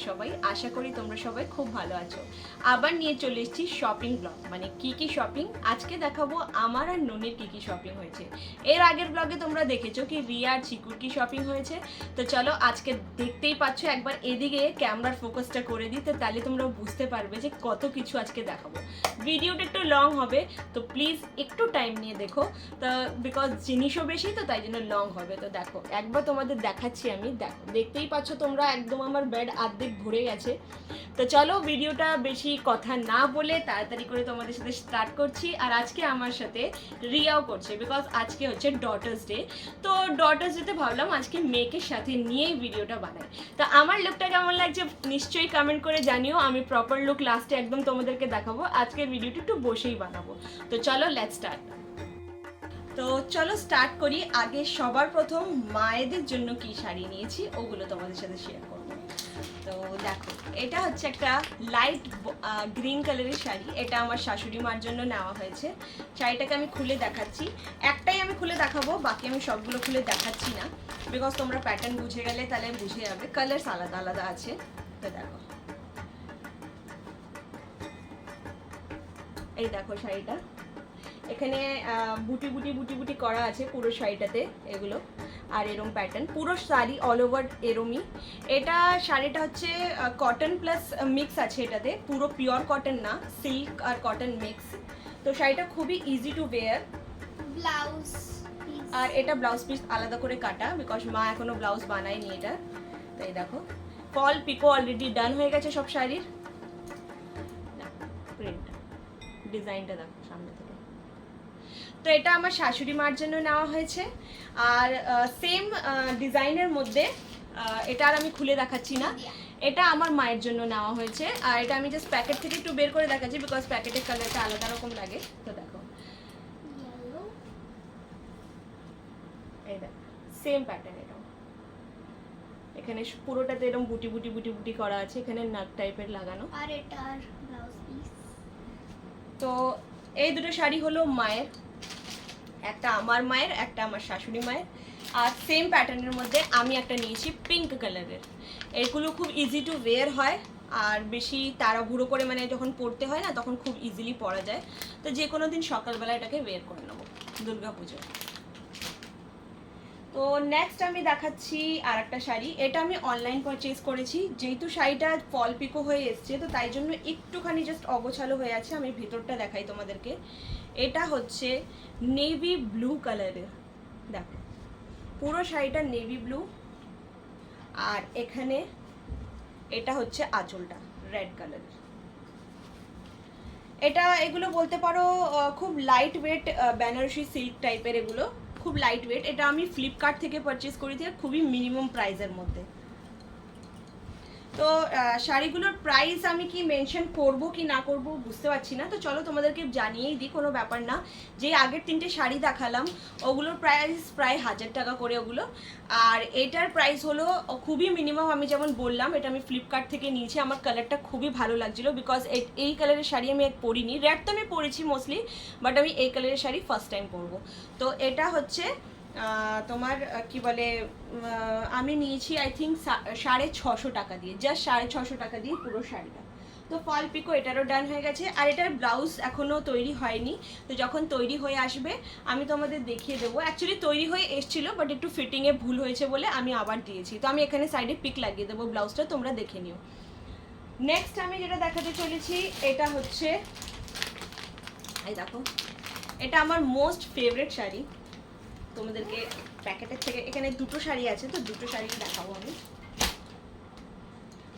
তোমরা সবাই। আশা করি তোমরা সবাই খুব ভালো আছো। আবার নিয়ে চলে এসেছি শপিং ব্লগ মানে কি কি শপিং আজকে দেখাবো আমার আর ননির কি কি শপিং হয়েছে। এর আগের ব্লগে তোমরা দেখেছ কি রিয়া আর চিকুর কি শপিং হয়েছে। তো চলো আজকে দেখতেই পাচ্ছ, একবার এদিকে ক্যামেরার ফোকাসটা করে দিই, তো তাহলে তোমরা বুঝতে পারবে যে কত কিছু আজকে দেখাবো। ভিডিওটা একটু লং হবে, তো প্লিজ একটু টাইম নিয়ে দেখো। তো বিকজ জিনিসও বেশি, তো তাই জন্য লং হবে। তো দেখো, একবার তোমাদের দেখাচ্ছি আমি। দেখো, দেখতেই পাচ্ছ তোমরা একদম আমার বেড অর্ধেক ভরে গেছে তো চলো ভিডিওটা বেশি কথা না বলে তাড়াতাড়ি করে তোমাদের সাথে স্টার্ট করছি। আর আজকে আমার সাথে রিয়াও করছে বিকজ আজকে হচ্ছে ডটার্স ডে তো ডটার্স ডেতে ভাবলাম আজকে মেয়েকে সাথে নিয়েই ভিডিওটা বানাই। তো আমার লুকটা কেমন লাগছে নিশ্চয়ই কমেন্ট করে জানিও। আমি প্রপার লুক লাস্টে একদম তোমাদেরকে দেখাবো। আজকের ভিডিওটা একটু বসেই বানাবো। তো চলো লেট স্টার্ট তো চলো স্টার্ট করি। আগে সবার প্রথম মায়েদের জন্য কি শাড়ি নিয়েছি, ওগুলো তোমাদের সাথে শেয়ার করব। তো দেখো, এটা হচ্ছে একটা লাইট গ্রিন কালারের শাড়ি। এটা আমার শাশুড়ি মার জন্য নেওয়া হয়েছে। শাড়িটাকে আমি খুলে দেখাচ্ছি। একটাই আমি খুলে দেখাবো, বাকি আমি সবগুলো খুলে দেখাচ্ছি না। বিকজ তোমরা প্যাটার্ন বুঝে গেলে তাহলে বুঝে যাবে কালার্স আলাদা আলাদা আছে। তো দেখো। এই দেখো শাড়িটা। এখানে বুটি বুটি বুটি বুটি করা আছে পুরো শাড়িটাতে এগুলো। আর এরম প্যাটার্ন পুরো শাড়ি অল ওভার এরমই। এটা শাড়িটা হচ্ছে কটন প্লাস মিক্স আছে এটাতে। পুরো পিওর কটন না সিল্ক আর কটন মিক্স তো শাড়িটা খুবই ইজি টু ওয়েয়ার ব্লাউজ আর এটা ব্লাউজ পিস আলাদা করে কাটা বিকজ মা এখনও ব্লাউজ বানায়নি এটা। তাই দেখো। ফল পিকো অলরেডি ডান হয়ে গেছে সব শাড়ির। প্রিন্ট ডিজাইনটা দেখো সামনে থেকে। তো এটা আমার শাশুড়ি মার জন্য নেওয়া হয়েছে। আর সেম ডিজাইনের মধ্যে এটা আর আমি খুলে দেখাচ্ছি না। এটা আমার মায়ের জন্য নেওয়া হয়েছে। আর এটা আমি জাস্ট প্যাকেট থেকে একটু বের করে দেখাচ্ছি বিকজ প্যাকেটের কালারটা আলাদা রকম লাগে। তো দেখো। ইয়েলো এই দেখ সেম প্যাটার্ন এটাও। এখানে পুরোটাতে এরকম বুটি বুটি বুটি বুটি করা আছে। এখানে নাক টাইপের লাগানো। আর পিস তো এই দুটো শাড়ি হলো মায়ের। একটা আমার মায়ের, একটা আমার শাশুড়ি মায়ের। আর সেম প্যাটার্নের মধ্যে আমি একটা নিয়েছি পিঙ্ক কালারের এগুলো খুব ইজি টু ওয়ের হয়, আর বেশি তারা তাড়াহুড়ো করে মানে যখন পড়তে হয় না, তখন খুব ইজিলি পরা যায়। তো যে কোনো দিন সকালবেলা এটাকে ওয়ের করে নেব পুজো তো নেক্সট আমি দেখাচ্ছি আর একটা শাড়ি। এটা আমি অনলাইন পারচেস করেছি। যেহেতু শাড়িটা ফল পিকো হয়ে এসছে, তো তাই জন্য একটুখানি জাস্ট অগোছালো হয়ে আছে। আমি ভিতরটা দেখাই তোমাদেরকে। এটা হচ্ছে নেভি ব্লু কালারের দেখো, পুরো শাড়িটা নেভি ব্লু আর এখানে এটা হচ্ছে আঁচলটা রেড কালারের এটা এগুলো বলতে পারো খুব লাইট ওয়েট বেনারসি সিল্ক টাইপের এগুলো। খুব লাইট ওয়েট এটা আমি ফ্লিপকার্ট থেকে পারচেস করেছি খুবই মিনিমাম প্রাইসের মধ্যে। তো শাড়িগুলোর প্রাইস আমি কি মেনশন করব কি না করব বুঝতে পারছি না। তো চলো তোমাদেরকে জানিয়েই দিই, কোনো ব্যাপার না। যে আগের তিনটে শাড়ি দেখালাম, ওগুলোর প্রাইস প্রায় হাজার টাকা করে ওগুলো। আর এটার প্রাইস হলো খুবই মিনিমাম আমি যেমন বললাম, এটা আমি ফ্লিপকার্ট থেকে নিয়েছি। আমার কালারটা খুবই ভালো লাগছিল বিকজ এই কালারের শাড়ি আমি পরিনি। রেড তো আমি পরেছি মোস্টলি বাট আমি এই কালারের শাড়ি ফার্স্ট টাইম পরবো। তো এটা হচ্ছে তোমার কি বলে আমি নিয়েছি আই থিঙ্ক সাড়ে ছশো টাকা দিয়ে জাস্ট সাড়ে ছশো টাকা দিয়ে পুরো শাড়িটা। তো ফল পিকো এটারও ডান হয়ে গেছে, আর এটার ব্লাউজ এখনও তৈরি হয়নি। তো যখন তৈরি হয়ে আসবে, আমি তোমাদের দেখিয়ে দেবো। অ্যাকচুয়ালি তৈরি হয়ে এসছিল বাট একটু ফিটিংয়ে ভুল হয়েছে বলে আমি আবার দিয়েছি। তো আমি এখানে সাইডে পিক লাগিয়ে দেবো ব্লাউজটা তোমরা দেখে নিও। নেক্সট আমি যেটা দেখাতে চলেছি, এটা হচ্ছে, এই দেখো, এটা আমার মোস্ট ফেভারিট শাড়ি। তোমাদেরকে প্যাকেটের থেকে, এখানে দুটো শাড়ি আছে, তো দুটো শাড়ি দেখাবো আমি।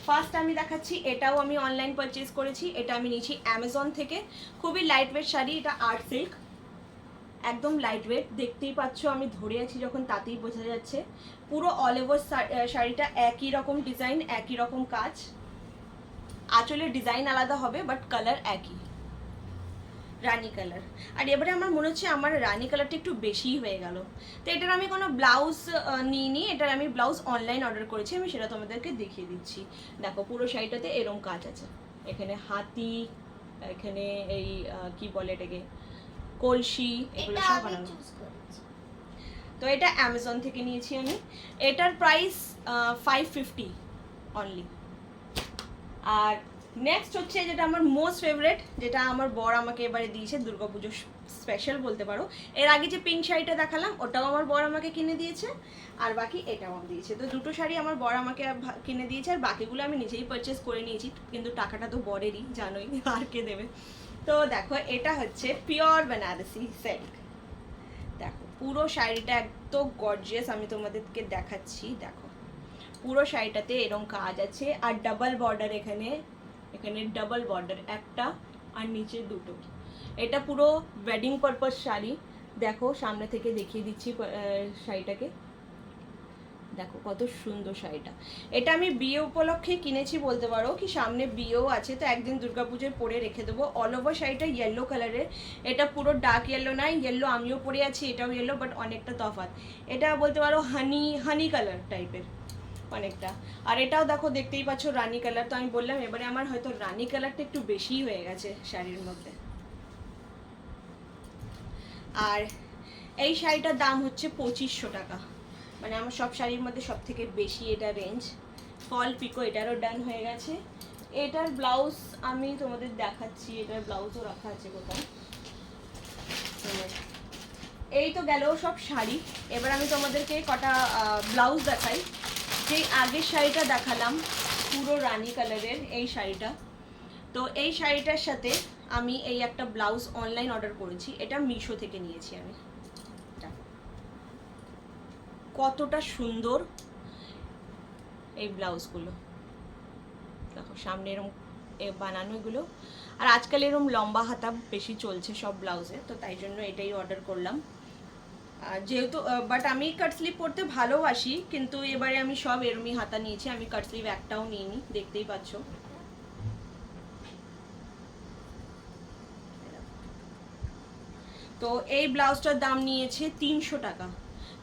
ফার্স্ট আমি দেখাচ্ছি, এটাও আমি অনলাইন পারচেজ করেছি, এটা আমি নিয়েছি অ্যামাজন থেকে। খুবই লাইট ওয়েট শাড়ি, এটা আর্ট সিল্ক একদম লাইট ওয়েট দেখতেই পাচ্ছ আমি ধরে আছি যখন তাতেই বোঝা যাচ্ছে। পুরো অল ওভার শাড়িটা একই রকম ডিজাইন একই রকম কাজ। আঁচলের ডিজাইন আলাদা হবে বাট কালার একই। রানি কালার। আর এবারে আমার মনে হচ্ছে আমার রানি কালারটা একটু বেশিই হয়ে গেল। তো এটার আমি কোনো ব্লাউজ নিইনি এটার আমি ব্লাউজ অনলাইন অর্ডার করেছি আমি সেটা তোমাদেরকে দেখিয়ে দিচ্ছি। দেখো পুরো শাড়িটাতে এরম কাজ আছে। এখানে হাতি এখানে এই কি বলে এটাকে? কলসি এগুলো সব বানানো। তো এটা অ্যামাজন থেকে নিয়েছি আমি। এটার প্রাইস ফাইভ ফিফটি অনলি আর নেক্সট হচ্ছে যেটা আমার মোস্ট ফেভারেট যেটা আমার বর আমাকে এবারে দিয়েছে দুর্গাপুজো স্পেশাল বলতে পারো। এর আগে যে পিঙ্ক শাড়িটা দেখালাম, ওটাও আমার বর আমাকে কিনে দিয়েছে, আর বাকি এটাও আমার দিয়েছে। তো দুটো শাড়ি আমার বর আমাকে কিনে দিয়েছে, আর বাকিগুলো আমি নিজেই পারচেস করে নিয়েছি, কিন্তু টাকাটা তো বরেরই, জানোই আর কে দেবে। তো দেখো, এটা হচ্ছে পিওর বেনারসি সিল্ক দেখো, পুরো শাড়িটা একদম গর্জিয়াস আমি তোমাদেরকে দেখাচ্ছি, দেখো। পুরো শাড়িটাতে এরকম কাজ আছে, আর ডাবল বর্ডার এখানে এখানে ডাবল বর্ডার একটা আর নিচে দুটো। এটা পুরো ওয়েডিং পারপাস শাড়ি। দেখো, সামনে থেকে দেখিয়ে দিচ্ছি শাড়িটাকে। দেখো, কত সুন্দর শাড়িটা। এটা আমি বিয়ে উপলক্ষে কিনেছি বলতে পারো, কি সামনে বিয়েও আছে, তো একদিন দুর্গাপুজোয় পরে রেখে দেবো। অল ওভার শাড়িটা ইয়েলো কালারের এটা পুরো ডার্ক ইয়েলো নয় ইয়েলো আমিও পরে আছি, এটাও ইয়েলো বাট অনেকটা তফাৎ। এটা বলতে পারো হানি হানি কালার টাইপের অনেকটা। আর এটাও দেখো, দেখতেই পাচ্ছ রানী কালার তো আমি বললাম, এবারে আমার হয়তো রানী কালারটা একটু বেশিই হয়ে গেছে শাড়ির মধ্যে। আর এই শাড়িটার দাম হচ্ছে পঁচিশশো টাকা। মানে আমার সব শাড়ির মধ্যে সব থেকে বেশি এটা রেঞ্জ ফল পিকো এটারও ডান হয়ে গেছে। এটার ব্লাউজ আমি তোমাদের দেখাচ্ছি, এটার ব্লাউজও রাখা আছে কোথাও এই তো গেল সব শাড়ি। এবার আমি তোমাদেরকে কটা ব্লাউজ দেখাই। যে আগের শাড়িটা দেখালাম, পুরো রানী কালারের এই শাড়িটা, তো এই শাড়িটার সাথে আমি এই একটা ব্লাউজ অনলাইন অর্ডার করেছি, এটা মিশো থেকে নিয়েছি আমি। কতটা সুন্দর এই ব্লাউজগুলো। দেখো, সামনে এরম বানানো এগুলো। আর আজকাল এরম লম্বা হাতা বেশি চলছে সব ব্লাউজে, তো তাই জন্য এটাই অর্ডার করলাম। যেহেতু বাট আমি কাট স্লিপ পরতে ভালোবাসি, কিন্তু এবারে আমি সব এরমই হাতা নিয়েছি, আমি কাট স্লিপ একটাও নিইনি, দেখতেই পাচ্ছ। তো এই ব্লাউজটার দাম নিয়েছে তিনশো টাকা।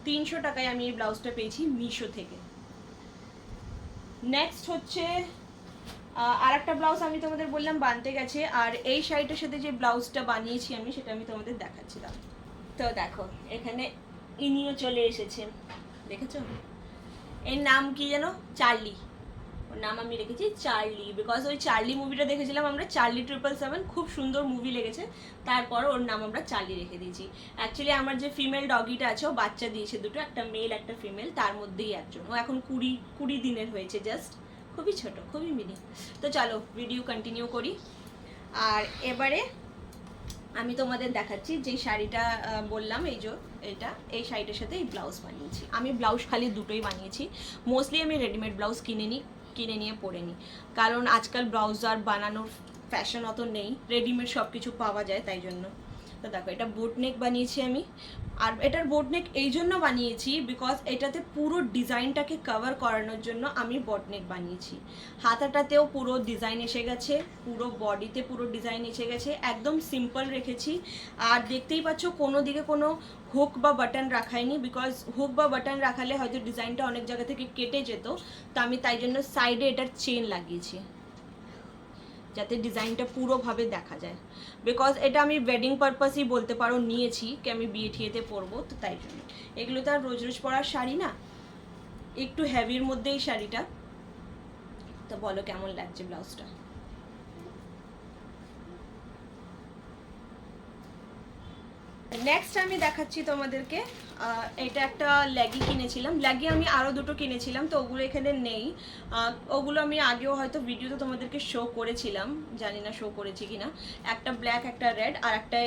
তিনশো টাকায় আমি এই ব্লাউজটা পেয়েছি মিশো থেকে। নেক্সট হচ্ছে আর একটা ব্লাউজ আমি তোমাদের বললাম বানতে গেছে, আর এই শাড়িটার সাথে যে ব্লাউজটা বানিয়েছি আমি, সেটা আমি তোমাদের দেখাচ্ছিলাম। তো দেখো, এখানে ইনিও চলে এসেছে। দেখেছ? এর নাম কি যেন? চার্লি। ওর নাম আমি রেখেছি চার্লি বিকজ ওই চার্লি মুভিটা দেখেছিলাম আমরা, চার্লি ট্রিপল সেভেন খুব সুন্দর মুভি লেগেছে। তারপর ওর নাম আমরা চার্লি রেখে দিয়েছি। অ্যাকচুয়ালি আমার যে ফিমেল ডগিটা আছে, ও বাচ্চা দিয়েছে দুটো, একটা মেল একটা ফিমেল তার মধ্যেই একজন। ও এখন কুড়ি কুড়ি দিনের হয়েছে জাস্ট খুবই ছোট, খুবই মিনি তো চলো ভিডিও কন্টিনিউ করি। আর এবারে আমি তোমাদের দেখাচ্ছি যে শাড়িটা বললাম, এই যে এটা, এই শাড়িটার সাথে এই ব্লাউজ বানিয়েছি। আমি ব্লাউজ খালি দুটোই বানিয়েছি। মোস্টলি আমি রেডিমেড ব্লাউজ কিনে নিই কিনে নিয়ে পরে নিই কারণ আজকাল ব্লাউজ আর বানানোর ফ্যাশন অত নেই। রেডিমেড সব কিছু পাওয়া যায়, তাই জন্য। তো দেখো, এটা বুটনেক বানিয়েছি আমি। আর এটার বোট নেক এই জন্য বানিয়েছি বিকজ এটাতে পুরো ডিজাইনটাকে কভার করানোর জন্য আমি বট নেক বানিয়েছি। হাতাটাতেও পুরো ডিজাইন এসে গেছে, পুরো বডিতে পুরো ডিজাইন এসে গেছে, একদম সিম্পল রেখেছি। আর দেখতেই পাচ্ছ কোনো দিকে কোনো হুক বা বাটন রাখাইনি বিকজ হুক বা বাটন রাখালে হয়তো ডিজাইনটা অনেক জায়গা থেকে কেটে যেত, তো আমি তাই জন্য সাইডে এটার চেন লাগিয়েছি। যাতে ডিজাইনটা পুরোভাবে দেখা যায়। বিকজ এটা আমি ওয়েডিং পারপাসই বলতে পারো, নিয়েছি, কি আমি বিয়ে ঠিয়েতে পরবো, তো তাই জন্য। এগুলো তো আর রোজ রোজ পরার শাড়ি না। একটু হ্যাভির মধ্যেই শাড়িটা। তো বলো কেমন লাগছে ব্লাউজটা নেক্সট আমি দেখাচ্ছি তোমাদেরকে এটা একটা ল্যাগি কিনেছিলাম। ল্যাগি আমি আরও দুটো কিনেছিলাম, তো ওগুলো এখানে নেই। ওগুলো আমি আগেও হয়তো ভিডিওতে তোমাদেরকে শো করেছিলাম, জানি না শো করেছি কি না একটা ব্ল্যাক একটা রেড আর একটা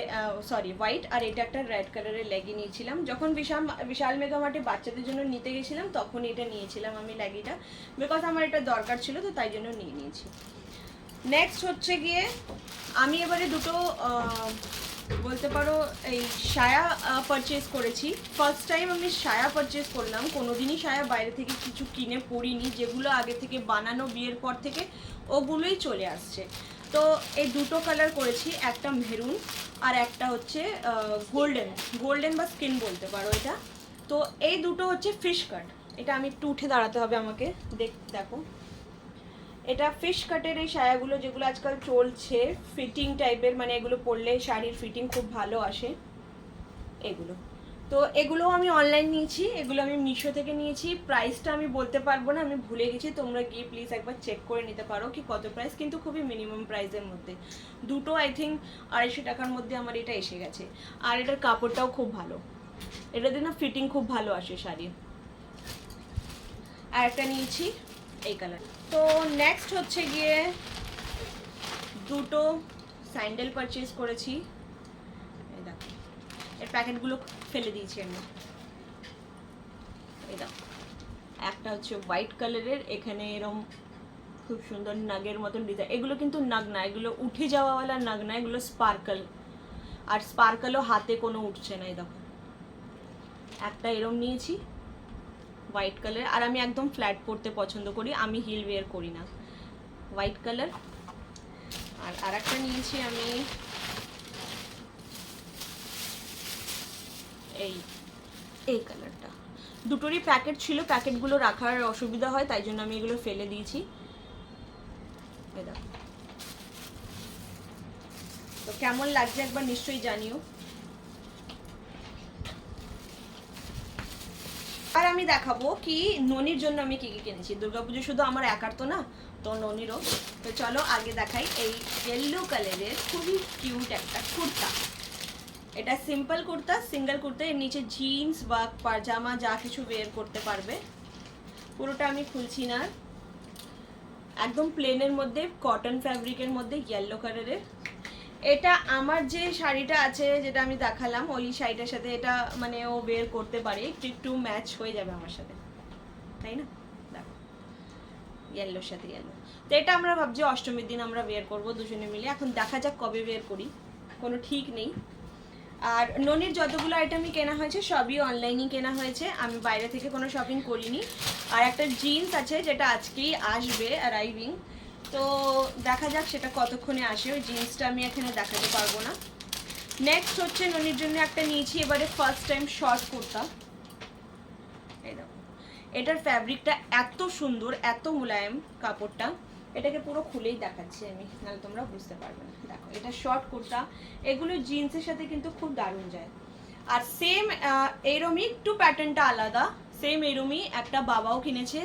সরি হোয়াইট আর এটা একটা রেড কালারের ল্যাগি নিয়েছিলাম। যখন বিশাল বিশাল মেগামার্টে বাচ্চাদের জন্য নিতে গেছিলাম, তখন এটা নিয়েছিলাম আমি ল্যাগিটা। বিকজ আমার এটা দরকার ছিল, তো তাই জন্য নিয়ে নিয়েছি। নেক্সট হচ্ছে গিয়ে, আমি এবারে দুটো বলতে পারো, এই সায়া পারচেজ করেছি। ফার্স্ট টাইম আমি সায়া পারচেজ করলাম। কোনোদিনই সায়া বাইরে থেকে কিছু কিনে পরিনি যেগুলো আগে থেকে বানানো বিয়ের পর থেকে, ওগুলোই চলে আসছে। তো এই দুটো কালার করেছি, একটা মেরুন আর একটা হচ্ছে গোল্ডেন গোল্ডেন বা স্কিন বলতে পারো এটা। তো এই দুটো হচ্ছে ফিশ কাট এটা আমি একটু উঠে দাঁড়াতে হবে আমাকে। দেখ, দেখো। এটা ফিশ কাটের এই সায়াগুলো যেগুলো আজকাল চলছে ফিটিং টাইপের মানে এগুলো পরলে শাড়ির ফিটিং খুব ভালো আসে। এগুলো। তো এগুলো আমি অনলাইন নিয়েছি, এগুলো আমি মিশো থেকে নিয়েছি। প্রাইসটা আমি বলতে পারব না, আমি ভুলে গেছি, তোমরা গিয়ে প্লিজ একবার চেক করে নিতে পারো কি কত প্রাইস কিন্তু খুবই মিনিমাম প্রাইসের মধ্যে। দুটো আই থিঙ্ক আড়াইশো টাকার মধ্যে আমার এটা এসে গেছে। আর এটার কাপড়টাও খুব ভালো। এটাতে না ফিটিং খুব ভালো আসে শাড়ির। আর একটা নিয়েছি এই কালার তো নেক্সট হচ্ছে গিয়ে দুটো স্যান্ডেল পারচেজ করেছি। এই এর প্যাকেটগুলো ফেলে দিয়েছি আমি। এই একটা হচ্ছে হোয়াইট কালারের এখানে এরম খুব সুন্দর নাগের মতন ডিজাইন এগুলো কিন্তু নাগ না, এগুলো উঠে যাওয়াওয়ালা নাগ না, এগুলো স্পার্কল আর স্পার্কলও হাতে কোনো উঠছে না, এই দেখো। একটা এরম নিয়েছি হোয়াইট কালার আর আমি একদম ফ্ল্যাট পরতে পছন্দ করি, আমি হিল ওয়্যার করি না। হোয়াইট কালার আর আর একটা নিয়েছি আমি, এই এই কালারটা দুটোরই প্যাকেট ছিল প্যাকেটগুলো রাখার অসুবিধা হয়, তাই জন্য আমি এগুলো ফেলে দিয়েছি। তো কেমন লাগছে একবার নিশ্চয়ই জানিও। আর আমি দেখাবো কি ননির জন্য আমি কি কি কিনেছি। দুর্গাপুজো শুধু আমার একার তো না, তো ননিরও। তো চলো আগে দেখাই এই ইয়েলো কালারের খুবই কিউট একটা কুর্তা। এটা সিম্পল কুর্তা সিঙ্গেল কুর্তা, এর নিচে জিন্স বা পাজামা যা কিছু ওয়ের করতে পারবে। পুরোটা আমি খুলছি না। একদম প্লেনের মধ্যে কটন ফ্যাব্রিকের মধ্যে ইয়েলো কালারের এটা আমার যে শাড়িটা আছে যেটা আমি দেখালাম, ওই শাড়িটার সাথে এটা মানে ও বের করতে পারে, একটু একটু ম্যাচ হয়ে যাবে আমার সাথে। তাই না? দেখো। ইয়েলোর সাথে ইয়েলো তো এটা আমরা ভাবছি অষ্টমীর দিন আমরা বের করব দুজনে মিলে। এখন দেখা যাক কবে বের করি। কোনো ঠিক নেই। আর ননির যতগুলো আইটেমই কেনা হয়েছে, সবই অনলাইনেই কেনা হয়েছে। আমি বাইরে থেকে কোনো শপিং করিনি। আর একটা জিন্স আছে যেটা আজকেই আসবে অ্যারাইভিং তো দেখা যাক সেটা কতক্ষণে আসে। ওই জিন্সটা আমি এখানে দেখাতে পারব না। নেক্সট হচ্ছে ননির জন্য একটা নিয়েছি, এবারে ফার্স্ট টাইম শর্ট কুর্তা। এই দেখো, এটার ফ্যাব্রিকটা এত সুন্দর, এত মোলায়েম কাপড়টা। এটাকে পুরো খুলেই দেখাচ্ছি আমি, নাহলে তোমরা বুঝতে পারবে না। দেখো, এটা শর্ট কুর্তা, এগুলো জিন্সের সাথে কিন্তু খুব দারুণ যায়। আর সেম এরমই একটু প্যাটার্নটা আলাদা। সেম এরমই একটা বাবাও কিনেছে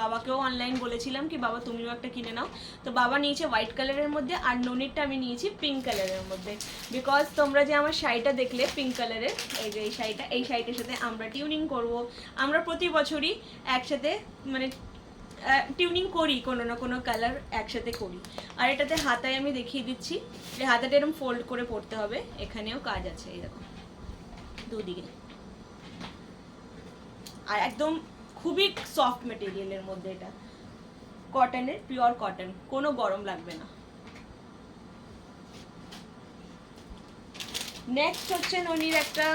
বাবাকেও অনলাইন বলেছিলাম কি, বাবা, তুমিও একটা কিনে নাও। তো বাবা নিয়েছে হোয়াইট কালারের মধ্যে আর ননিরটা আমি নিয়েছি পিঙ্ক কালারের মধ্যে। বিকজ তোমরা যে আমার শাড়িটা দেখলে পিঙ্ক কালারের এই যে এই শাড়িটা, এই শাড়িটার সাথে আমরা টিউনিং করব। আমরা প্রতি বছরই একসাথে মানে টিউনিং করি, কোনো না কোনো কালার একসাথে করি। আর এটাতে হাতায় আমি দেখিয়ে দিচ্ছি। এই হাতাটা এরকম ফোল্ড করে পড়তে হবে। এখানেও কাজ আছে দেখো। দুদিকে। আর একদম খুবই সফট মেটেরিয়ালের মধ্যে এটা। কটনের পিওর কটন কোনো গরম লাগবে না। নেক্সট হচ্ছে ননির একটা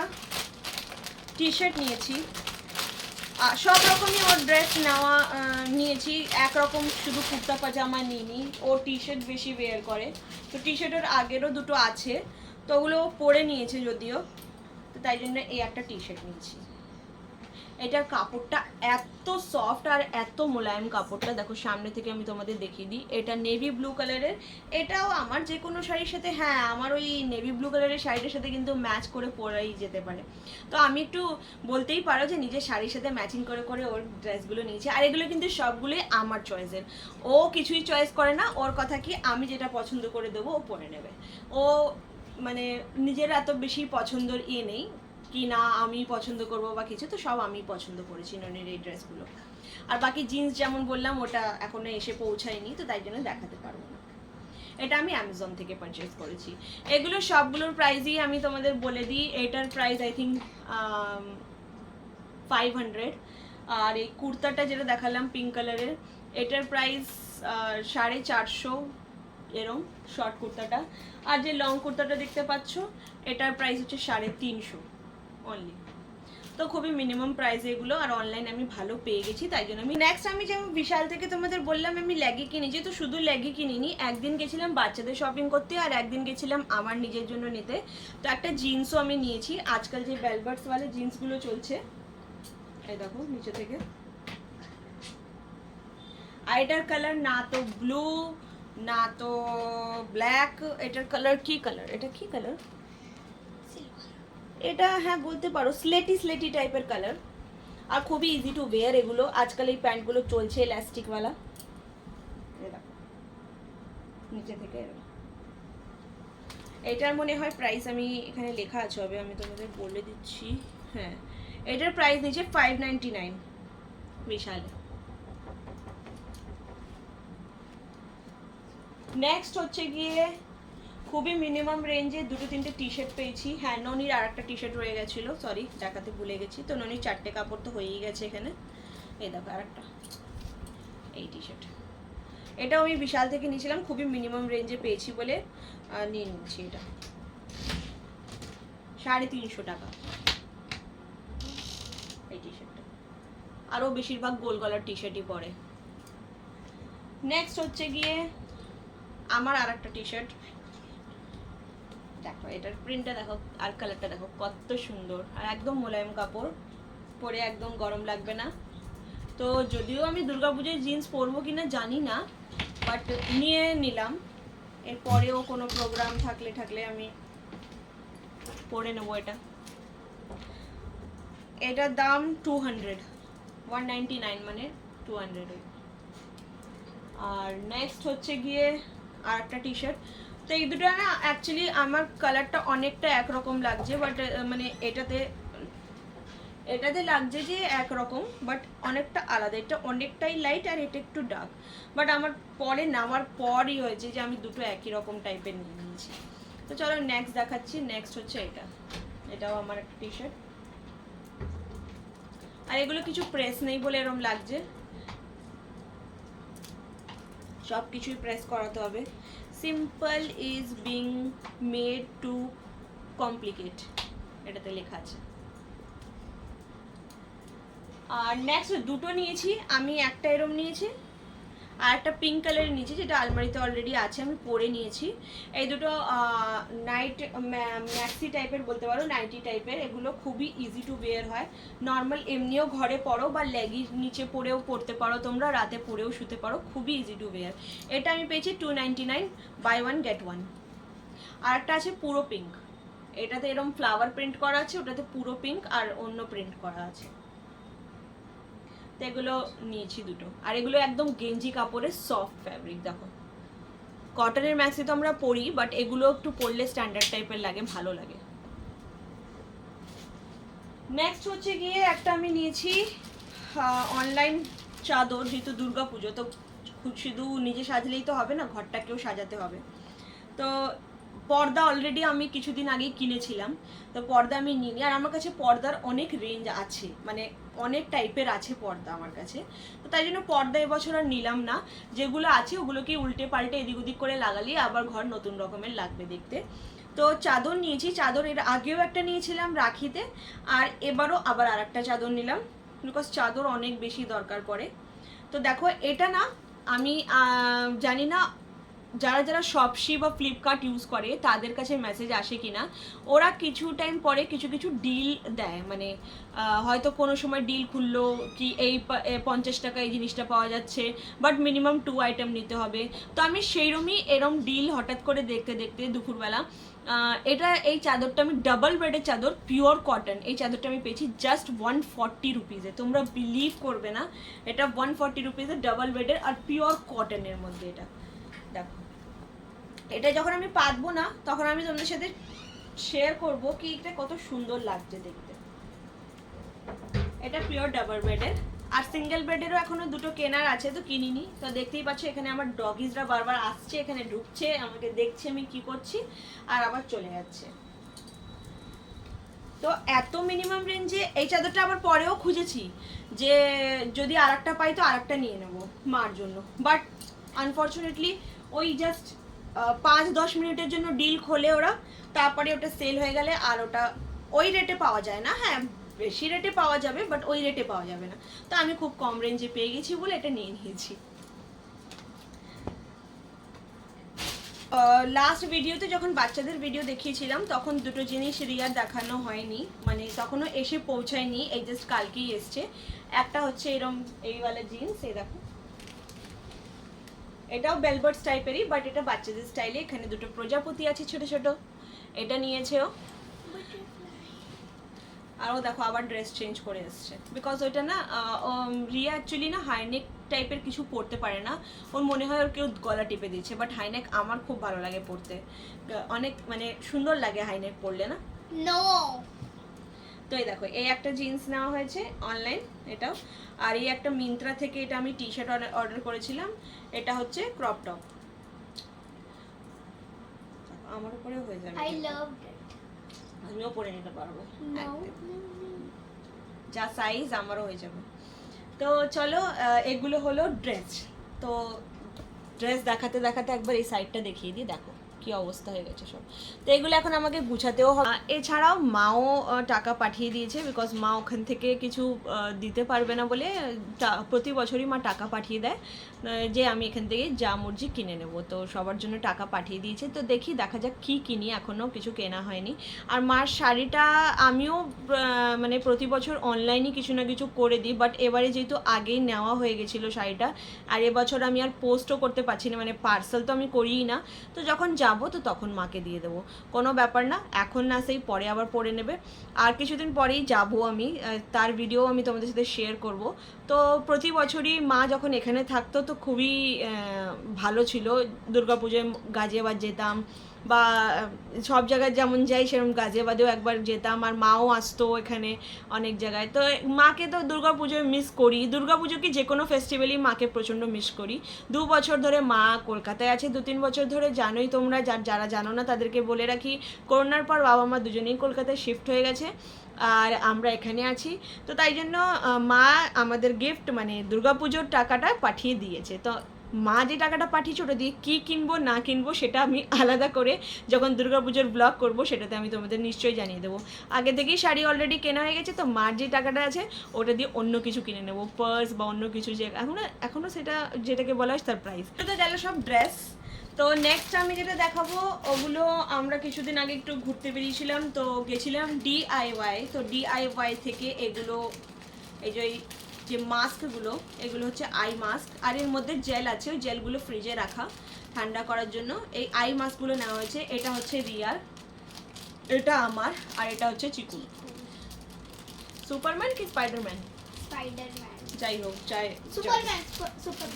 টি শার্ট নিয়েছি সব রকমই ওর ড্রেস নেওয়া নিয়েছি। একরকম শুধু কুর্তা, পাজামা নিইনি। ও টি শার্ট বেশি ওয়ের করে। তো টি শার্টের আগেরও দুটো আছে। তো ওগুলো পরে নিয়েছে যদিও। তো তাই জন্য এই একটা টি শার্ট নিয়েছি। এটার কাপড়টা এত সফট আর এত মোলায়েম কাপড়টা দেখো, সামনে থেকে আমি তোমাদের দেখিয়ে দিই। এটা নেভি ব্লু কালারের এটাও আমার যে কোনো শাড়ির সাথে হ্যাঁ আমার ওই নেভি ব্লু কালারের শাড়িটার সাথে কিন্তু ম্যাচ করে পরাই যেতে পারে। তো আমি একটু বলতেই পারো যে নিজের শাড়ির সাথে ম্যাচিং করে করে ওর ড্রেসগুলো নিয়েছি। আর এগুলো কিন্তু সবগুলোই আমার চয়েসের ও কিছুই চয়েস করে না। ওর কথা কি, আমি যেটা পছন্দ করে দেবো, ও পরে নেবে। ও মানে নিজের এত বেশি পছন্দর ইয়ে নেই। কি না আমি পছন্দ করব বা কিছু, তো সব আমি পছন্দ করেছি ননির এই ড্রেসগুলো। আর বাকি জিন্স যেমন বললাম, ওটা এখনও এসে পৌঁছায়নি, তো তাই জন্য দেখাতে পারব না। এটা আমি অ্যামাজন থেকে পারচেস করেছি। এগুলো সবগুলোর প্রাইসই আমি তোমাদের বলে দিই, এটার price I think five hundred আর এই কুর্তাটা যেটা দেখালাম পিঙ্ক কালারের এটার প্রাইস সাড়ে চারশো এরম শর্ট কুর্তাটা। আর যে লং কুর্তাটা দেখতে পাচ্ছ, এটার প্রাইস হচ্ছে সাড়ে তিনশো। অনলি তো খুবই মিনিমাম প্রাইস এগুলো, আর অনলাইন আমি ভালো পেয়ে গেছি, তাই জন্য আমি নেক্সট আমি যেমন বিশাল থেকে তোমাদের বললাম, আমি ল্যাগি কিনেছি তো শুধু ল্যাগি কিনিনি, একদিন গেছিলাম বাচ্চাদের শপিং করতে, আর একদিন গেছিলাম আমার নিজের জন্য নিতে। তো একটা জিন্সও আমি নিয়েছি, আজকাল যে বেলবার্টস ওয়ালে জিন্সগুলো চলছে। এই দেখো, নিচে থেকে। আর এটার কালার না তো ব্লু না তো ব্ল্যাক এটার কালার কি কালার এটা কি কালার সিলভার এটা হ্যাঁ বলতে পারো স্লেটি স্লেটি টাইপের কালার আর খুবই ইজি টু ওয়্যার এগুলো। আজকাল এই প্যান্টগুলো চলছে ইলাস্টিকওয়ালা নিচে থেকে। এটার মনে হয় প্রাইস আমি এখানে লেখা আছে, হবে, আমি তোমাদের বলে দিচ্ছি। হ্যাঁ এটার প্রাইস নিচে ফাইভ নাইনটি নাইন বিশাল। নেক্সট হচ্ছে গিয়ে খুবই মিনিমাম রেঞ্জে দুটো তিনটে টি শার্ট পেয়েছি। হ্যাঁ ননির আর একটা টি শার্ট রয়ে গেছিল সরি দেখাতে ভুলে গেছি। তো ননির চারটে কাপড় তো হয়েই গেছে এখানে। এই দেখো আর একটা এই টি শার্ট এটাও আমি বিশাল থেকে নিয়েছিলাম, খুবই মিনিমাম রেঞ্জে পেয়েছি বলে নিয়ে নিচ্ছি এটা। সাড়ে তিনশো টাকা। এই টি শার্টটা আরও বেশিরভাগ গোল গলার টি শার্টই পরে। নেক্সট হচ্ছে গিয়ে আমার আর একটা টি শার্ট দেখো, এটার প্রিন্টটা দেখো, আর কালারটা দেখো, কত সুন্দর। আর একদম মোলায়েম কাপড়, পরে একদম গরম লাগবে না। তো যদিও আমি দুর্গাপুজোয় জিন্স পরবো কিনা জানি না বাট নিয়ে নিলাম। এরপরেও কোনো প্রোগ্রাম থাকলে থাকলে আমি পরে নেব এটা। এটার দাম two hundred one ninety nine মানে টু হান্ড্রেড আর নেক্সট হচ্ছে গিয়ে আর একটা টি শার্ট তো এই দুটো না অ্যাকচুয়ালি আমার কালারটা অনেকটা একরকম লাগছে বাট মানে এটাতে এটাতে লাগছে যে একরকম বাট অনেকটা আলাদা। এটা অনেকটাই লাইট আর এটা একটু ডার্ক বাট আমার পরে নামার পরই হয়েছে যে আমি দুটো একই রকম টাইপের নিয়ে নিয়েছি। তো চলো নেক্সট দেখাচ্ছি নেক্সট হচ্ছে এটা। এটাও আমার একটা টি শার্ট আর এগুলো কিছু প্রেস নেই বলে এরকম লাগছে। সব কিছুই প্রেস করাতে হবে। Simple is being made to complicate এটাতে লেখা আছে। আর নেক্সট দুটো নিয়েছি। আমি একটা এরম নিয়েছি। আর একটা পিঙ্ক কালারের নিয়েছি যেটা আলমারিতে অলরেডি আছে, আমি পরে নিয়েছি। এই দুটো নাইট ম্যাক্সি টাইপের বলতে পারো নাইটি টাইপের এগুলো খুবই ইজি টু ওয়্যার হয়। নর্মাল এমনিও ঘরে পরো বা লেগি নিচে পরেও পরতে পারো তোমরা, রাতে পরেও শুতে পারো, খুবই ইজি টু ওয়্যার এটা আমি পেয়েছি two ninety nine buy one get one আর একটা আছে পুরো পিঙ্ক এটাতে এরকম ফ্লাওয়ার প্রিন্ট করা আছে, ওটাতে পুরো পিঙ্ক আর অন্য প্রিন্ট করা আছে। তো এগুলো নিয়েছি দুটো। আর এগুলো একদম গেঞ্জি কাপড়ের সফট ফ্যাব্রিক দেখো। কটনের ম্যাক্সি তো আমরা পরি বাট এগুলো একটু পরলে স্ট্যান্ডার্ড টাইপের লাগে, ভালো লাগে। নেক্সট হচ্ছে গিয়ে একটা আমি নিয়েছি অনলাইন চাদর, যেহেতু দুর্গা পুজো, তো শুধু নিজে সাজলেই তো হবে না, ঘরটাকেও সাজাতে হবে। তো পর্দা অলরেডি আমি কিছুদিন আগেই কিনেছিলাম, তো পর্দা আমি নিইনি, আর আমার কাছে পর্দার অনেক রেঞ্জ আছে মানে অনেক টাইপের আছে পর্দা আমার কাছে। তো তাই জন্য পর্দা এবছর আর নিলাম না। যেগুলো আছে ওগুলোকে উল্টে পাল্টে এদিক ওদিক করে লাগালি, আবার ঘর নতুন রকমের লাগবে দেখতে। তো চাদর নিয়েছি, চাদর এর আগেও একটা নিয়েছিলাম রাখিতে, আর এবারও আবার আর একটা চাদর নিলাম বিকজ চাদর অনেক বেশি দরকার পড়ে। তো দেখো, এটা না আমি জানি না যারা যারা শপসি বা ফ্লিপকার্ট ইউজ করে, তাদের কাছে মেসেজ আসে কিনা, ওরা কিছু টাইম পরে কিছু কিছু ডিল দেয়। মানে হয়তো কোনো সময় ডিল খুললো কি এই পঞ্চাশ টাকা এই জিনিসটা পাওয়া যাচ্ছে বাট মিনিমাম টু আইটেম নিতে হবে। তো আমি সেইরমই এরম ডিল হঠাৎ করে দেখতে দেখতে দুপুরবেলা এটা এই চাদরটা আমি ডাবল বেডের চাদর পিওর কটন এই চাদরটা আমি পেয়েছি জাস্ট ওয়ান ফর্টি রুপিজে তোমরা বিলিভ করবে না, এটা ওয়ান ফর্টি রুপিজে ডাবল বেডের আর পিওর কটনের মধ্যে এটা। দেখো। এটা যখন আমি পাতবো না, তখন আমি তোমাদের সাথে শেয়ার করব কি এটা কত সুন্দর লাগছে দেখতে। এটা পিওর ডাবল বেডের আর সিঙ্গেল বেডেরও এখনও দুটো কেনার আছে, তো কিনিনি। তো দেখতেই পাচ্ছ, এখানে আমার ডগিজরা বারবার আসছে, এখানে ঢুকছে, আমাকে দেখছে আমি কি করছি, আর আবার চলে যাচ্ছে। তো এত মিনিমাম রেঞ্জে এই চাদরটা আবার পরেও খুঁজেছি, যে যদি আর একটা পাই তো আর একটা নিয়ে নেব মার জন্য। বাট আনফর্চুনেটলি ওই জাস্ট পাঁচ দশ মিনিটের জন্য ডিল খোলে ওরা, তারপরে ওটা সেল হয়ে গেলে আর ওটা ওই রেটে পাওয়া যায় না। হ্যাঁ বেশি রেটে পাওয়া যাবে বাট ওই রেটে পাওয়া যাবে না। তো আমি খুব কম রেঞ্জে পেয়ে গেছি বলে এটা নিয়ে নিয়েছি। লাস্ট ভিডিওতে যখন বাচ্চাদের ভিডিও দেখিয়েছিলাম, তখন দুটো জিনিস রিয়ার দেখানো হয়নি। মানে তখনও এসে পৌঁছায়নি, এই জাস্ট কালকেই এসছে। একটা হচ্ছে এরম এইওয়ালা জিন্স এই দেখো। এটাও বেলবার্ডস টাইপেরই বাট এটা বাচ্চাদের স্টাইলে এখানে দুটো প্রজাপতি আছে ছোট ছোট। এটা নিয়েছেও। ও আর ও দেখো, আবার ড্রেস চেঞ্জ করে এসছে। বিকজ ওইটা না রিয়া অ্যাকচুয়ালি না হাইনেক টাইপের কিছু পরতে পারে না। ওর মনে হয় ওর কেউ গলা টিপে দিচ্ছে বাট হাইনেক আমার খুব ভালো লাগে পরতে। অনেক মানে সুন্দর লাগে হাইনেক পরলে না? No. তো এই দেখো এই একটা জিন্স নেওয়া হয়েছে অনলাইন এটাও। আর এই একটা মিন্ত্রা থেকে এটা আমি টি শার্ট অর্ডার করেছিলাম এটা হচ্ছে ক্রপ টপ আমার উপরে হয়ে যাবে। Loved it. আমিও পরে নিতে পারব. যা সাইজ আমারও হয়ে যাবে। তো চলো এগুলো হলো ড্রেস তো ড্রেস দেখাতে দেখাতে একবার এই সাইডটা দেখিয়ে দিই দেখো। কি অবস্থা হয়ে গেছে সব। তো এগুলো এখন আমাকে গুছাতেও হবে। এছাড়াও মাও টাকা পাঠিয়ে দিয়েছে বিকজ মা ওখান থেকে কিছু দিতে পারবে না বলে প্রতি বছরই মা টাকা পাঠিয়ে দেয়। যে আমি এখান থেকে যা মর্জি কিনে নেব। তো সবার জন্য টাকা পাঠিয়ে দিয়েছে। তো দেখি, দেখা যাক কি কিনি। এখনও কিছু কেনা হয়নি। আর মার শাড়িটা আমিও মানে প্রতি বছর অনলাইনে কিছু না কিছু করে দিই। বাট এবারে যেহেতু আগেই নেওয়া হয়ে গেছিল শাড়িটা, আর এবছর আমি আর পোস্টও করতে পারছি না। মানে পার্সেল তো আমি করিই না। তো যখন যাব, তো তখন মাকে দিয়ে দেবো। কোনো ব্যাপার না, এখন না, সেই পরে আবার পরে নেবে। আর কিছুদিন পরেই যাব আমি তার ভিডিও আমি তোমাদের সাথে শেয়ার করব। তো প্রতি বছরই মা যখন এখানে থাকতো, তো খুবই ভালো ছিল। দুর্গাপুজোয় গাজিয়াবাদ যেতাম বা সব জায়গায় যেমন যাই সেরকম গাজিয়াবাদেও একবার যেতাম আর মাও আসতো এখানে অনেক জায়গায়। তো মাকে তো দুর্গাপুজোয় মিস করি। দুর্গা পুজো কি যে কোনো ফেস্টিভ্যালই মাকে প্রচণ্ড মিস করি। দু বছর ধরে মা কলকাতায় আছে দু তিন বছর ধরে জানোই তোমরা, যার যারা জানো না তাদেরকে বলে রাখি, করোনার পর বাবা মা দুজনেই কলকাতায় শিফট হয়ে গেছে আর আমরা এখানে আছি। তো তাই জন্য মা আমাদের গিফট মানে দুর্গাপুজোর টাকাটা পাঠিয়ে দিয়েছে। তো মা যে টাকাটা পাঠিয়েছে ওটা দিয়ে কী কিনবো, না কিনবো, সেটা আমি আলাদা করে যখন দুর্গা পুজোর ব্লগ করব, সেটাতে আমি তোমাদের নিশ্চয়ই জানিয়ে দেবো। আগে থেকেই শাড়ি অলরেডি কেনা হয়ে গেছে, তো মার যে টাকাটা আছে, ওটা দিয়ে অন্য কিছু কিনে নেব পার্স বা অন্য কিছু যে, এখনও এখনও সেটা যেটাকে বলা হয় তার সারপ্রাইজ তো গেল সব ড্রেস তো নেক্সট আমি যেটা দেখাবো, ওগুলো আমরা কিছুদিন আগে একটু ঘুরতে বেরিয়েছিলাম, তো গেছিলাম ডিআইওয়াই তো ডিআইওয়াই থেকে এগুলো, এই যে যে মাস্কগুলো এগুলো হচ্ছে আই মাস্ক আর এর মধ্যে জেল আছে ওই জেলগুলো ফ্রিজে রাখা ঠান্ডা করার জন্য এই আই মাস্কগুলো নেওয়া হয়েছে এটা হচ্ছে রিয়ার এটা আমার আর এটা হচ্ছে চিকু সুপারম্যান কি স্পাইডারম্যান. যাই হোক যাই.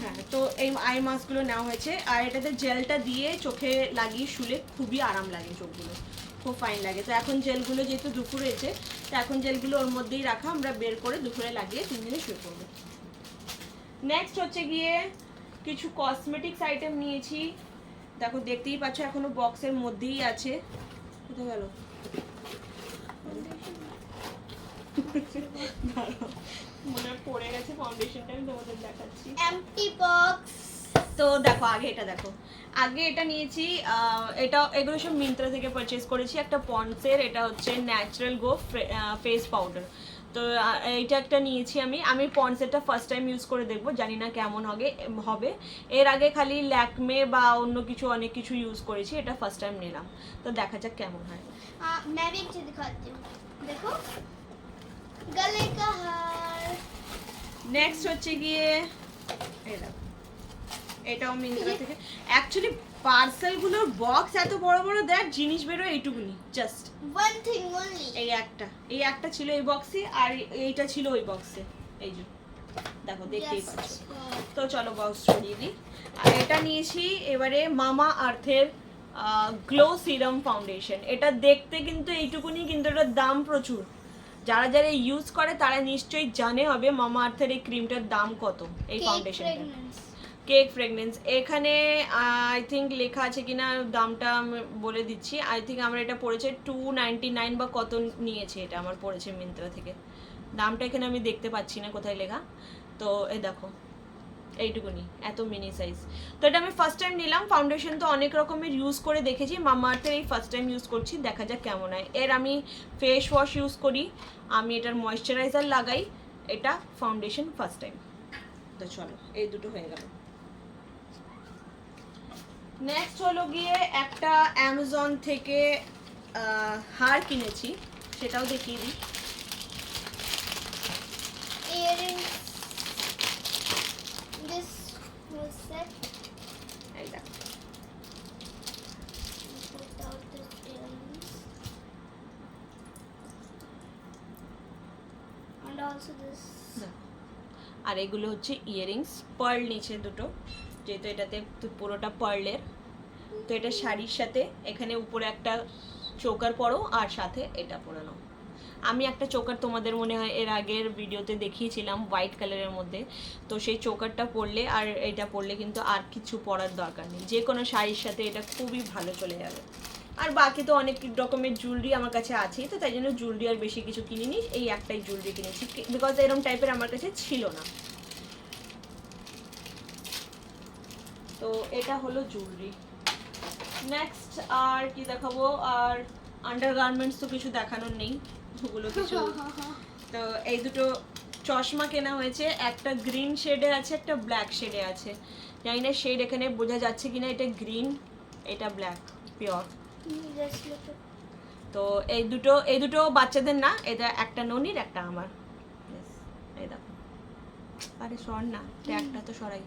হ্যাঁ তো এই আই মাস্কগুলো নেওয়া হয়েছে আর এটাতে জেলটা দিয়ে চোখে লাগিয়ে শুলে খুবই আরাম লাগে চোখগুলো খুব ফাইন লাগে। তো এখন জেলগুলো যেহেতু দুপুরে এসে তো এখন জেলগুলো ওর মধ্যেই রাখা আমরা বের করে দুপুরে লাগিয়ে তিন দিনে শুয়ে পড়ব। নেক্সট হচ্ছে গিয়ে কিছু কসমেটিক্স আইটেম নিয়েছি। দেখো দেখতেই পাচ্ছ এখনও বক্সের মধ্যেই আছে। কোথায় গেল? মনে হয় পড়ে গেছে ফাউন্ডেশনটা আমি তোমাদের দেখাচ্ছি। Empty box. তো দেখো আগে এটা দেখো। আগে এটা নিয়েছি এটা এগুলো সব মিন্ত্রা থেকে পারচেস করেছি। একটা পন্ডসের এটা হচ্ছে ন্যাচারাল গো ফেস পাউডার তো এইটা একটা নিয়েছি আমি। আমি পন্সেরটা ফার্স্ট টাইম ইউজ করে দেখব জানি না কেমন হবে হবে। এর আগে খালি ল্যাকমে বা অন্য কিছু অনেক কিছু ইউজ করেছি এটা ফার্স্ট টাইম নিলাম। তো দেখা যাক কেমন হয়। দেখো নেক্সট হচ্ছে গিয়ে এই এটাও মিন্ত্রা থেকে। অ্যাকচুয়ালি পার্সেলগুলোর বক্স এত বড় বড় দেখ জিনিস বেরোয় এইটুকুনি জাস্ট one thing only এই একটা এই একটা ছিল এই বক্সে আর এইটা ছিল ওই বক্সে এই যে দেখো দেখতেই পাচ্ছ। তো চলো বক্স সরিয়ে দিই। আর এটা নিয়েছি এবারে মামা আর্থের গ্লো সিরাম ফাউন্ডেশন এটা দেখতে কিন্তু এইটুকুনি কিন্তু এটার দাম প্রচুর। যারা যারা ইউজ করে তারা নিশ্চয়ই জানে হবে মামা আর্থের এই ক্রিমটার দাম কত এই ফাউন্ডেশনটা. কেক ফ্রেগনেন্স এখানে আই থিঙ্ক লেখা আছে কিনা, দামটা বলে দিচ্ছি। আই থিঙ্ক আমার এটা পড়েছে টু নাইনটি নাইন বা কত নিয়েছে এটা আমার পড়েছে মিন্ত্রা থেকে। দামটা এখানে আমি দেখতে পাচ্ছি না কোথায় লেখা। তো এ দেখো, এইটুকুনি, এত মিনি সাইজ তো এটা আমি ফার্স্ট টাইম নিলাম। ফাউন্ডেশন তো অনেক রকমের ইউজ করে দেখেছি। মামা আর্থের এই ফার্স্ট টাইম ইউজ করছি। দেখা যাক কেমন হয়। এর আমি ফেস ওয়াশ ইউজ করি। আমি এটার ময়শ্চারাইজার লাগাই। এটা ফাউন্ডেশন ফার্স্ট টাইম তো চলো, এই দুটো হয়ে গেল। নেক্সট হলো গিয়ে একটা অ্যামাজন থেকে হার কিনেছি সেটাও দেখিয়ে দিই. আর এগুলো হচ্ছে ইয়ারিংস পার্ল নিচে দুটো যেহেতু এটাতে পুরোটা পার্লের তো এটা শাড়ির সাথে, এখানে উপরে একটা চোকার পরো আর সাথে এটা পরে নাও। আমি একটা চোকার তোমাদের মনে হয় এর আগের ভিডিওতে দেখিয়েছিলাম হোয়াইট কালারের মধ্যে। তো সেই চোকারটা পরলে আর এটা পরলে কিন্তু আর কিছু পরার দরকার নেই। যে কোনো শাড়ির সাথে এটা খুবই ভালো চলে যাবে। আর বাকি তো অনেক রকমের জুয়েলারি আমার কাছে আছেই, তো তাই জন্য জুয়েলারি আর বেশি কিছু কিনিনি। এই একটাই জুয়েলারি কিনেছি। বিকজ এরকম টাইপের আমার কাছে ছিল না। তো এটা হলো জুয়েলারি নেক্সট আর কি দেখাবো? আর আন্ডারগার্মেন্টস তো কিছু দেখানোর নেই। ওগুলো কিছু। তো এই দুটো চশমা কেনা হয়েছে। একটা গ্রিন শেডে আছে একটা ব্ল্যাক শেডে আছে। জানি না শেড এখানে বোঝা যাচ্ছে কিনা এটা গ্রিন এটা ব্ল্যাক পিওর তো এই দুটো এই দুটো বাচ্চাদের না এটা একটা ননির একটা আমার। এই দেখো। আরে সর না একটা তো সরাই।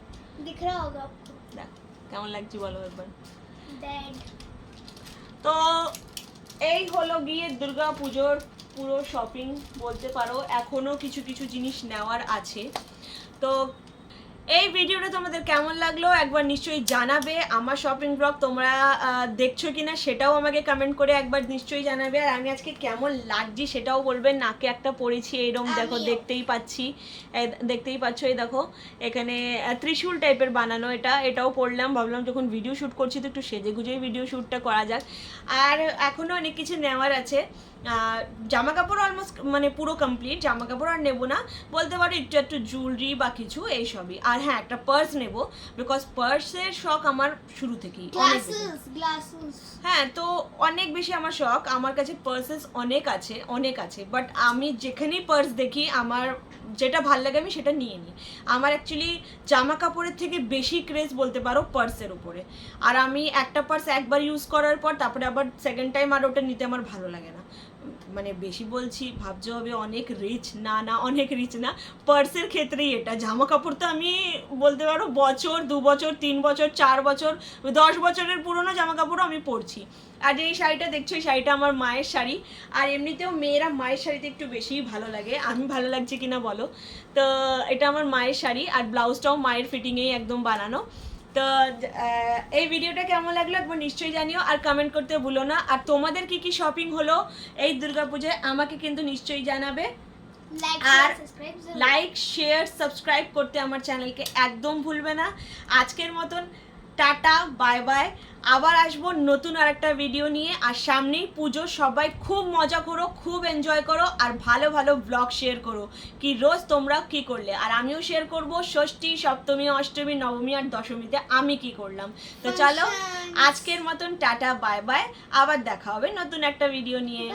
দেখ কেমন লাগছে বলো একবার। তো এই হলো গিয়ে দুর্গা পুজোর পুরো শপিং বলতে পারো, এখনও কিছু কিছু জিনিস নেওয়ার আছে। তো এই ভিডিওটা তোমাদের কেমন লাগল? একবার নিশ্চয়ই জানাবে। আমার শপিং ব্লগ তোমরা দেখছ কি না সেটাও আমাকে কমেন্ট করে একবার নিশ্চয়ই জানাবে। আর আমি আজকে কেমন লাগছি সেটাও বলবেন নাকে একটা পরেছি এইরকম দেখো দেখতেই পাচ্ছি। দেখতেই পাচ্ছ এই দেখো এখানে ত্রিশূল টাইপের বানানো এটা। এটাও পড়লাম ভাবলাম যখন ভিডিও শ্যুট করছি তো একটু সেজে গুজেই ভিডিও শ্যুটটা করা যাক। আর এখনও অনেক কিছু নেওয়ার আছে। জামা কাপড় অলমোস্ট মানে পুরো কমপ্লিট জামা কাপড় আর নেব না। বলতে পারো একটু একটু জুয়েলারি বা কিছু এইসবই আর হ্যাঁ একটা পার্স নেব বিকজ পার্সের শখ আমার শুরু থেকেই. হ্যাঁ তো অনেক বেশি আমার শখ আমার কাছে পার্সেস অনেক আছে অনেক আছে বাট আমি যেখানেই পার্স দেখি আমার যেটা ভালো লাগে আমি সেটা নিয়ে নিই। আমার অ্যাকচুয়ালি জামা কাপড়ের থেকে বেশি ক্রেজ বলতে পারো পার্সের উপরে। আর আমি একটা পার্স একবার ইউজ করার পর তারপরে আবার সেকেন্ড টাইম আর ওটা নিতে আমার ভালো লাগে না। মানে বেশি বলছি, ভাবছে হবে অনেক রিচ না না, অনেক রিচ না। পার্সের ক্ষেত্রেই এটা। জামা কাপড় তো আমি বলতে পারো, বছর, দু বছর, তিন বছর, চার বছর, দশ বছরের পুরনো জামা কাপড়ও আমি পরছি। আর এই শাড়িটা দেখছ, এই শাড়িটা আমার মায়ের শাড়ি। আর এমনিতেও মেয়েরা মায়ের শাড়িতে একটু বেশিই ভালো লাগে। আমি ভালো লাগছে কিনা বলো? তো এটা আমার মায়ের শাড়ি, আর ব্লাউজটাও মায়ের ফিটিংয়েই একদম বানানো। তো এই ভিডিওটা কেমন লাগল একবার নিশ্চয়ই জানিও আর কমেন্ট করতে ভুলো না। আর তোমাদের কি কি শপিং হলো এই দুর্গাপূজায় আমাকে কিন্তু নিশ্চয়ই জানাবে। আর. লাইক শেয়ার সাবস্ক্রাইব করতে আমার চ্যানেলকে একদম ভুলবে না। আজকের মতন টাটা বাই বাই আবার আসব নতুন আর একটা ভিডিও নিয়ে। আর সামনেই পুজো সবাই খুব মজা করো খুব এনজয় করো আর ভালো ভালো ব্লগ শেয়ার করো। কি রোজ তোমরা কি করলে? আর আমিও শেয়ার করব ষষ্ঠী সপ্তমী অষ্টমী নবমী আর দশমীতে আমি কি করলাম। তো চলো আজকের মতন টাটা বাই বাই আবার দেখা হবে নতুন একটা ভিডিও নিয়ে.